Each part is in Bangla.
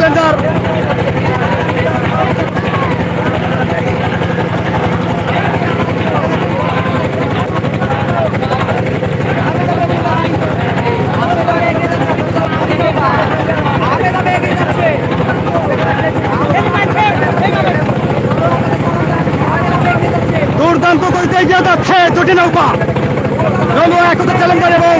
চ্যালেঞ্জার দুর্দান্ত গতিতে এগিয়ে যাচ্ছে দুটি নৌকা। নৌকা একতা চ্যালেঞ্জার এবং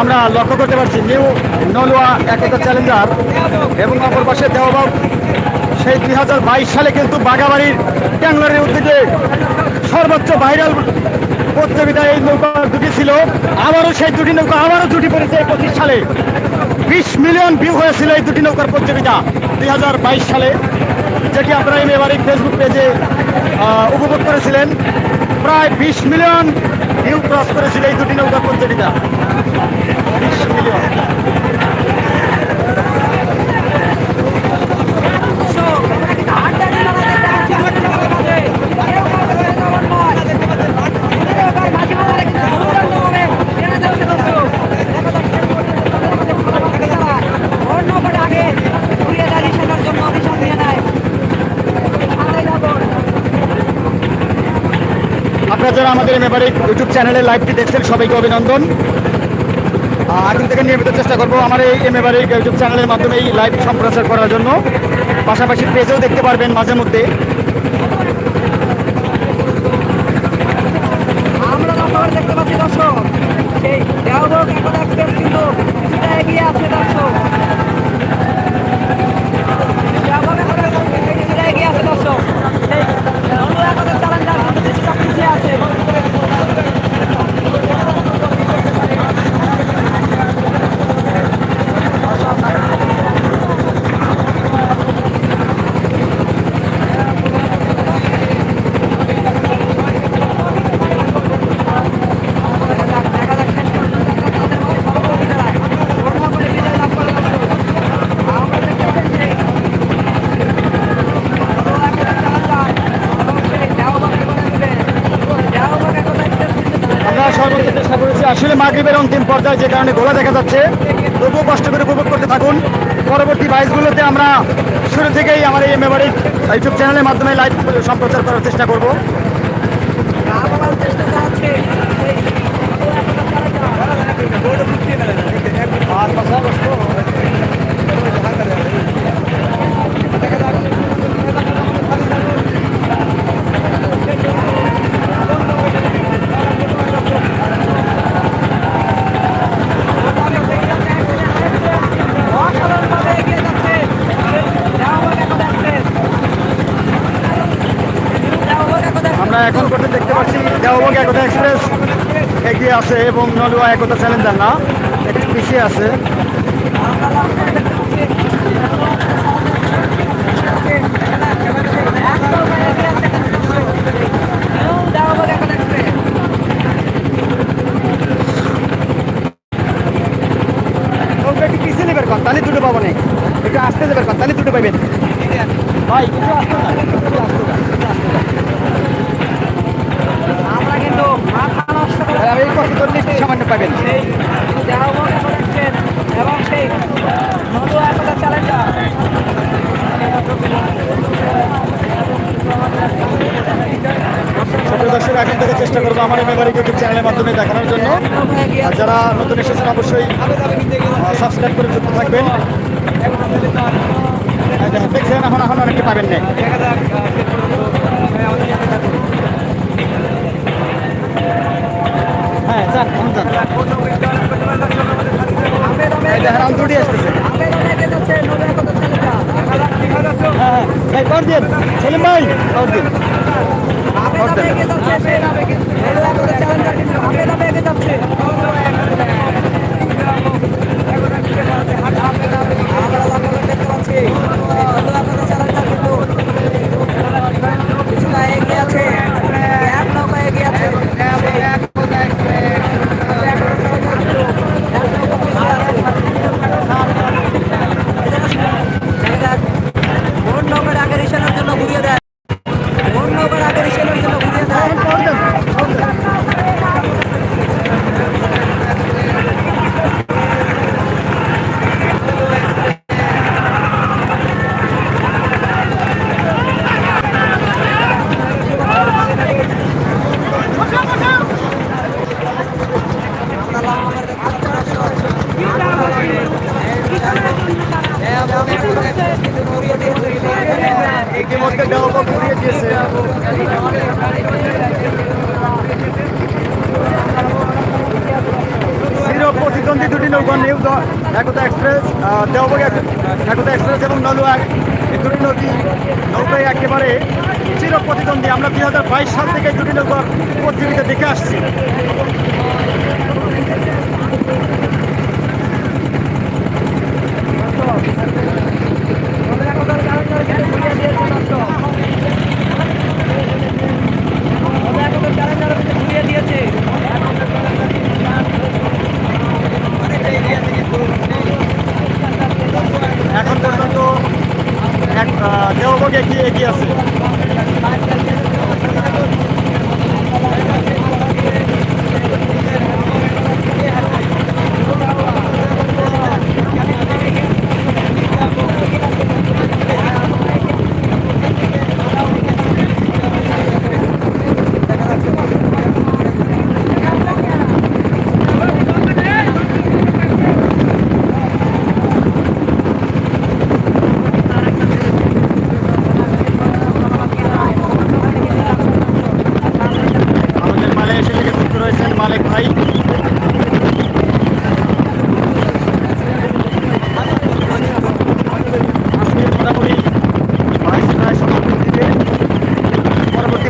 আমরা লক্ষ্য করতে পারছি, নিউ নলুয়া একতা চ্যালেঞ্জার এবং অপর পাশে দেওয়াবাব সেই দুই হাজার বাইশ সালে কিন্তু বাগাবাড়ির ট্যাংলারের উদ্যোগে সর্বোচ্চ ভাইরাল প্রতিযোগিতা এই নৌকা দুটি ছিল। আবারও সেই দুটি নৌকা আবারও দুটি পড়েছে পঁচিশ সালে। বিশ মিলিয়ন ভিউ হয়েছিল এই দুটি নৌকার প্রতিযোগিতা দুই হাজার বাইশ সালে, যেটি আপনারা এই এবারে ফেসবুক পেজে উপভোগ করেছিলেন। প্রায় বিশ মিলিয়ন ভিউ ক্রস করেছিল এই দুটি নৌকার প্রতিযোগিতা। বিশ মিলিয়ন। যারা আমাদের এম এবারে ইউটিউব চ্যানেলে লাইভটি দেখছেন, সবাইকে অভিনন্দন। এখন থেকে নিয়মিত চেষ্টা করব আমার এই এমএবারে ইউটিউব চ্যানেলের মাধ্যমে এই লাইভ সম্প্রচার করার জন্য। পাশাপাশি পেজেও দেখতে পারবেন মাঝে মধ্যে। দেখতে পাচ্ছি দর্শক এগিয়ে আছে দর্শক দেওঘর এখন express কিছুটা এগিয়ে আছে দর্শক সেই অন্য এখন চ্যালেঞ্জার কিন্তু কিছুটা পিছিয়ে আছে দেখা যাক শেষ পর্যন্ত তাদের মধ্যে সভাপতি দাঁড়ায় অন্য করে বিজয় লাভ করে দর্শক আমরা দেখতে পাচ্ছি আমরা সর্বোচ্চ চেষ্টা করেছি আসলে মাগরীবের অন্তিম পর্যায়ে যে কারণে গোলা দেখা যাচ্ছে, তবুও কষ্ট করে উপভোগ করতে থাকুন। পরবর্তী বাইসগুলোতে আমরা শুরু থেকেই আমার এই মেমোরি ইউটিউব চ্যানেলের মাধ্যমে লাইভ সম্প্রচার করার চেষ্টা করব চেষ্টা চালাচ্ছে অসাধারণভাবে এগিয়ে যাচ্ছে দেওয়ার এখন এক্সপ্রেস দেওয়ার এখন আমরা এখন করতে দেখতে পাচ্ছি দেওয়াবাগ একতা এক্সপ্রেস এগিয়ে আছে এবং নলুয়া একতা চ্যালেঞ্জার না, একটু পিছিয়ে আছে। তাহলে দুটো পাবো না একটু আসতে কন তাহলে দুটো পাইবেন ভাই একটু আসতে না একটু আসতে না আমরা কিন্তু মাথা নষ্ট করে ভাই, আমি এই কষ্ট করলে একটু সামান্য পাবেন এবং সেই দর্শক এখন থেকে চেষ্টা করব আমার এবারে ইউটিউব চ্যানেলের মাধ্যমে দেখানোর জন্য। আর যারা নতুন এসেছেন অবশ্যই সাবস্ক্রাইব করে যুক্ত থাকবেন। দেখছেন এখন এখন অনেকটা পাবেন না হ্যাঁ যান এখন যান এই দুটি আসতেছে। ভাই কর দিন সেলিম ভাই কর দিন একতা এক্সপ্রেস দেওয়া একতা এক্সপ্রেস এবং নলুয়া এই দুটি নদী নৌকায় একেবারে চির প্রতিদ্বন্দ্বী আমরা দুই হাজার বাইশ সাল থেকে দুটি নৌকার প্রতিযোগিতা দেখে আসছি।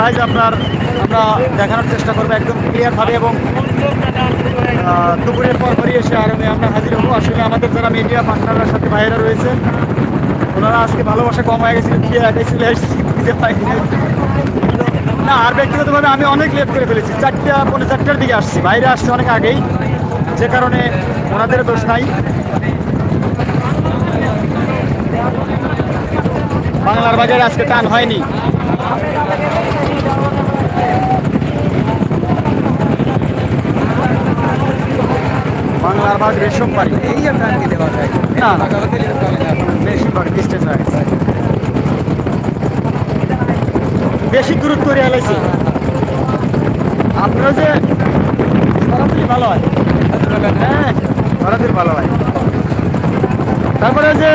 পরবর্তী ভাইজ আপনার, আমরা দেখানোর চেষ্টা করব একদম ক্লিয়ারভাবে এবং দুপুরের পর পরই এসে আরামে আমরা হাজির হব। আসলে আমাদের যারা মিডিয়া পার্টনাররা সাথে ভাইয়েরা রয়েছে ওনারা আজকে ভালোবাসা কম হয়ে গেছিল খেয়ে একাই খুঁজে পাইনি না, আর ব্যক্তিগতভাবে আমি অনেক লেট করে ফেলেছি, চারটা, পৌনে চারটার দিকে আসছি, বাইরে আসছে অনেক আগেই, যে কারণে ওনাদের দোষ নাই। বাংলার বাজারে আজকে টান হয়নি। বাংলার বাজ রেশম পারি এই আর না গেছে বেশি এলাইছি আপনারা যে সরাসরি ভালো হয়। হ্যাঁ সরাসরি ভালো হয়। তারপরে যে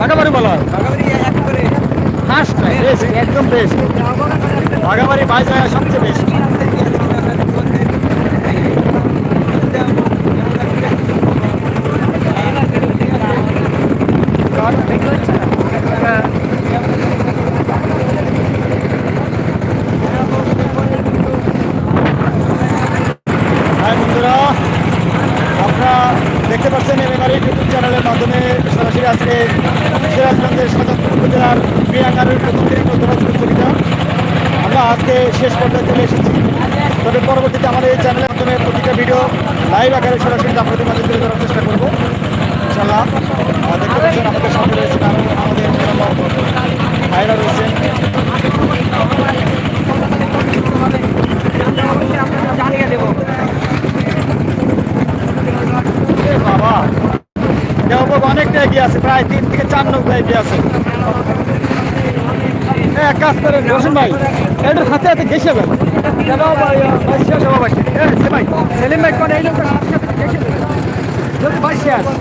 বাগাবাড়ি ভালো হয়। ফার্স্ট একদম বেস্ট। বাগাবাড়ি বাজার সবচেয়ে বেস্ট হ্যাঁ বন্ধুরা আপনারা দেখতে পাচ্ছেন এমএনআর ইউটিউব চ্যানেলের মাধ্যমে সরাসরি আজকে সিরাজগঞ্জের সাজাদপুর উপজেলার বিয়াঙ্গারের প্রথম দিন প্রতিযোগিতা। আমরা আজকে শেষ পর্যায়ে চলে এসেছি। তবে পরবর্তীতে আমাদের এই চ্যানেলের মাধ্যমে প্রতিটা ভিডিও লাইভ আকারে সরাসরি আপনাদের মাঝে তুলে ধরার চেষ্টা করব। ইনশাল্লাহ দেখতে পাচ্ছেন আমাদের সাথে রয়েছেন আরও আমাদের ভাইরা রয়েছেন জানিয়ে দেবো এ বাবা দেওবাব অনেকটা এগিয়ে আছে প্রায় তিন থেকে চার নৌকা এগিয়ে আছে। এ, এক কাজ করেন রসুন ভাই। এটা হাতে হাতে গেছে যাবেন ভাই সেলিম ভাই কোন এই নৌকা বাইশিয়া না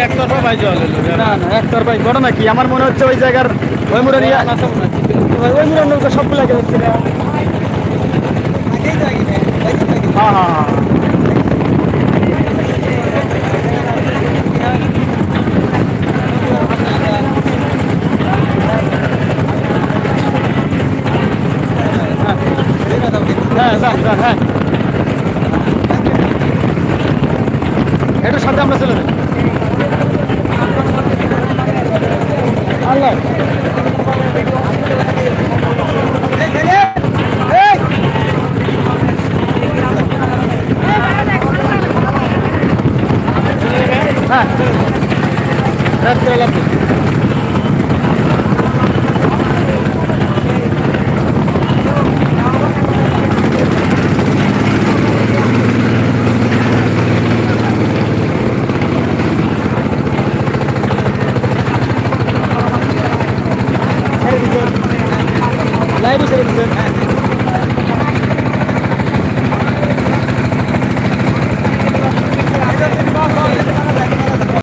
একতরফা বাই জল এলো না না একটার ভাই ঘটনা কি আমার মনে হচ্ছে ওই জায়গার ওই মুড়ের ইয়া ওই মুড়ের নৌকা সবগুলো আগে হচ্ছে না হ্যাঁ হ্যাঁ হ্যাঁ। হ্যাঁ যান হ্যাঁ একটু সাথে আমরা চলে যাই আল্লাহ হ্যাঁ রাত করে লাভ নেই।